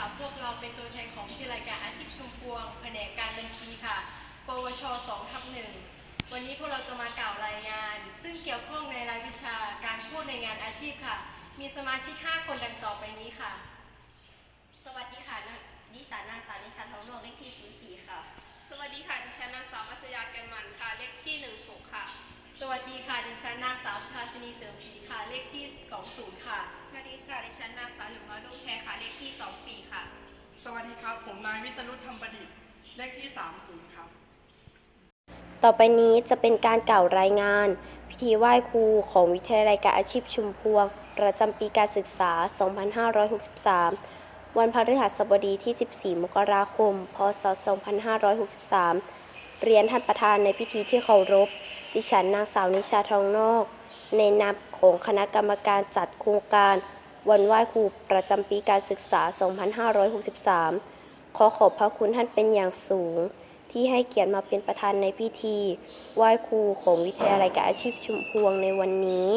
ค่ะ พวกเราเป็นตัวแทนของวิทยาลัยการอาชีพชุมพวง แผนกการบัญชีค่ะ ปวช2ทับหนึ่งวันนี้พวกเราจะมากล่าวรายงาน ซึ่งเกี่ยวข้องในรายวิชาการพูดในงานอาชีพค่ะ มีสมาชิก 5 คนดังต่อไปนี้ค่ะ สวัสดีค่ะนะดิฉันนางสาวนิชาทองนวงเลขที่ 04 ค่ะ สวัสดีค่ะ ดิฉันนางสาวมัสยาแกนมันค่ะ เลขที่ 16 ค่ะ สวัสดีค่ะ ดิฉันนางสาวภาสินีเสริมศรีค่ะ เลขที่ 20 ค่ะ สวัสดีค่ะดิฉันนางสาวหลุมน้อยลุงแพรค่ะเลขที่ 24 ค่ะ สวัสดีครับ ผมนายวิษณุธรรมประดิษฐ์เลขที่ 30 ครับ ต่อไปนี้จะเป็นการกล่าวรายงาน พิธีไหว้ครูของวิทยาลัยการอาชีพชุมพวง ประจำปีการศึกษา 2563 วันพฤหัสบดีที่ 14 มกราคม พศ 2563 เรียนท่านประธานในพิธีที่เคารพ ดิฉันนางสาวนิชาทองนอก ในนามของคณะกรรมการจัดโครงการ วันไหว้ครูประจำปีการศึกษา 2563 ขอขอบพระคุณท่านเป็นอย่างสูง ที่ให้เกียรติมาเป็นประธานในพิธี ไหว้ครูของวิทยาลัยการอาชีพชุมพวงในวันนี้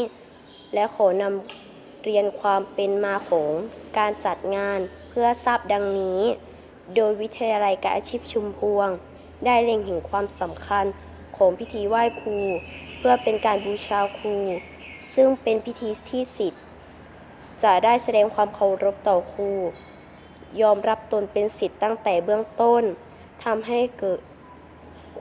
และขอนำเรียนความเป็นมาของการจัดงานเพื่อทราบดังนี้ โดยวิทยาลัยการอาชีพชุมพวง ได้เล็งเห็นความสำคัญของพิธีไหว้ครู เพื่อเป็นการบูชาครู ซึ่งเป็นพิธีที่สิทธิ์ จะได้แสดงความเคารพต่อครู ยอมรับตนเป็นสิทธิ์ตั้งแต่เบื้องต้นทำให้เกิด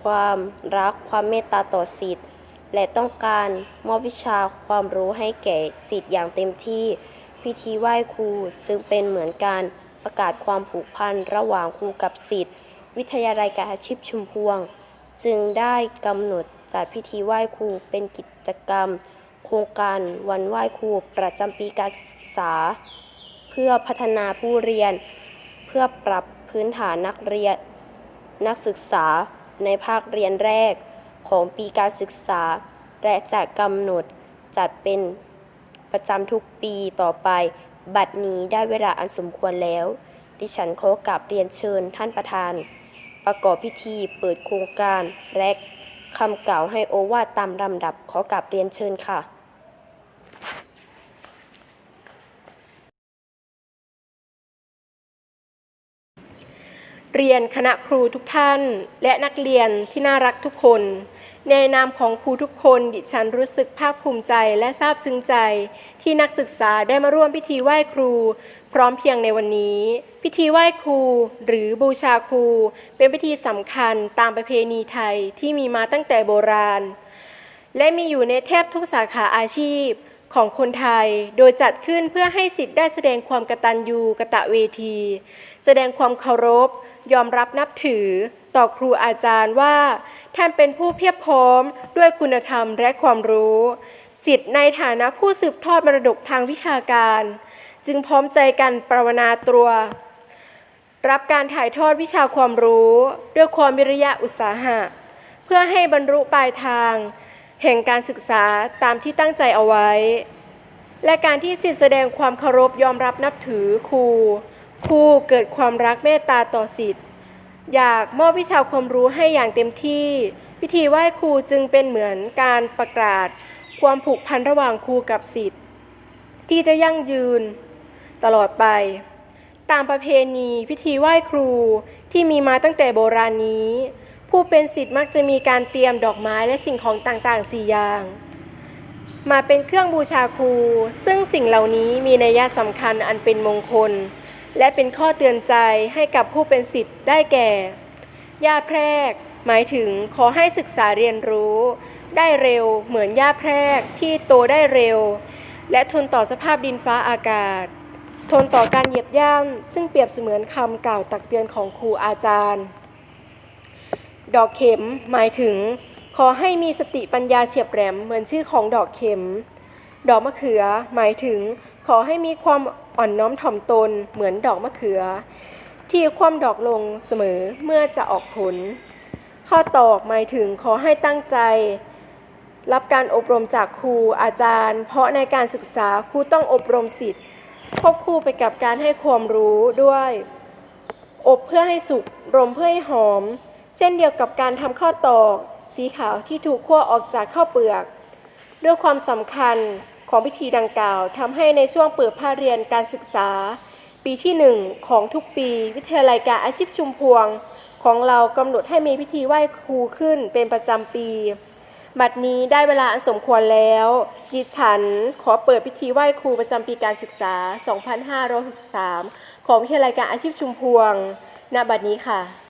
ความรักความเมตตาต่อสิทธิ์ และต้องการมอบวิชาความรู้ให้แก่สิทธิ์อย่างเต็มที่ พิธีไหว้ครูจึงเป็นเหมือนการประกาศความผูกพันระหว่างครูกับสิทธิ์ วิทยาลัยการอาชีพชุมพวง จึงได้กำหนดจัดพิธีไหว้ครูเป็นกิจกรรม โครงการวันไหว้ครูประจำปีการศึกษา เพื่อพัฒนาผู้เรียน เพื่อปรับพื้นฐานนักเรียนนักศึกษาในภาคเรียนแรกของปีการศึกษา และจะกำหนดจัดเป็นประจำทุกปีต่อไป บัดนี้ได้เวลาอันสมควรแล้ว ดิฉันขอกราบเรียนเชิญท่านประธาน ประกอบพิธีเปิดโครงการและ คำกล่าวให้โอวาทตามลำดับขอกลับเรียนเชิญค่ะ เรียนคณะครูทุกท่าน และนักเรียนที่น่ารักทุกคน ในนามของครูทุกคนดิฉันรู้สึกภาคภูมิใจและซาบซึ้งใจ ที่นักศึกษาได้มาร่วมพิธีไหว้ครู พร้อมเพียงในวันนี้ พิธีไหว้ครู หรือบูชาครู เป็นพิธีสำคัญตามประเพณีไทยที่มีมาตั้งแต่โบราณ และมีอยู่ในแทบทุกสาขาอาชีพ ของคนไทย โดยจัดขึ้นเพื่อให้สิทธิ์ได้แสดงความกตัญญูกะตะเวที แสดงความเคารพ ยอมรับนับถือ ต่อครูอาจารย์ว่า ท่านเป็นผู้เพียบพร้อม ด้วยคุณธรรมและความรู้ สิทธิ์ในฐานะผู้สืบทอดมรดกทางวิชาการ จึงพร้อมใจกันประวนาตัว รับการถ่ายทอดวิชาความรู้ ด้วยความวิริยะอุตสาหะ เพื่อให้บรรลุปลายทาง แห่งการศึกษาตามที่ตั้งใจเอาไว้ และการที่สิทธิแสดงความเคารพยอมรับนับถือครูครูเกิดความรักเมตตาต่อสิทธิ์อยากมอบวิชาความรู้ให้อย่างเต็มที่ พิธีไหว้ครูจึงเป็นเหมือนการประกาศ ความผูกพันระหว่างครูกับสิทธิ์ที่จะยั่งยืน ตลอดไป ตามประเพณีพิธีไหว้ครูที่มีมาตั้งแต่โบราณนี้ ผู้เป็นสิทธิ์มักจะมีการเตรียมดอกไม้และสิ่งของต่างๆสี่อย่าง มาเป็นเครื่องบูชาครู ซึ่งสิ่งเหล่านี้มีนัยยะสำคัญอันเป็นมงคล และเป็นข้อเตือนใจให้กับผู้เป็นสิทธิ์ได้แก่ย่าแพรก หมายถึงขอให้ศึกษาเรียนรู้ ได้เร็วเหมือนย่าแพรกที่โตได้เร็ว และทนต่อสภาพดินฟ้าอากาศ ทนต่อการเหยียบย่ำซึ่งเปรียบเสมือนคำกล่าวตักเตือนของครูอาจารย์ ดอกเข็มหมายถึง ขอให้มีสติปัญญาเฉียบแหลมเหมือนชื่อของดอกเข็ม ดอกมะเขือ หมายถึง ขอให้มีความอ่อนน้อมถ่อมตนเหมือนดอกมะเขือ ที่ความดอกลงเสมอเมื่อจะออกผล ข้อตอกหมายถึงขอให้ตั้งใจ รับการอบรมจากครูอาจารย์ เพราะในการศึกษาครูต้องอบรมสิทธิ์ควบคู่ไปกับการให้ความรู้ด้วย อบเพื่อให้สุกรมเพื่อให้หอม เช่นเดียวกับการทำข้าวตอก สีขาวที่ถูกคั่วออกจากข้าวเปลือก ด้วยความสำคัญของพิธีดังกล่าวทำให้ในช่วงเปิดภาคเรียนการศึกษา ปีที่หนึ่งของทุกปี วิทยาลัยการอาชีพชุมพวง ของเรากำหนดให้มีพิธีไหว้ครูขึ้นเป็นประจำปี บัดนี้ได้เวลาอันสมควรแล้วดิฉันขอเปิดพิธีไหว้ครูประจำปีการศึกษา 2563 ของวิทยาลัยการอาชีพชุมพวงณบัดนี้ค่ะ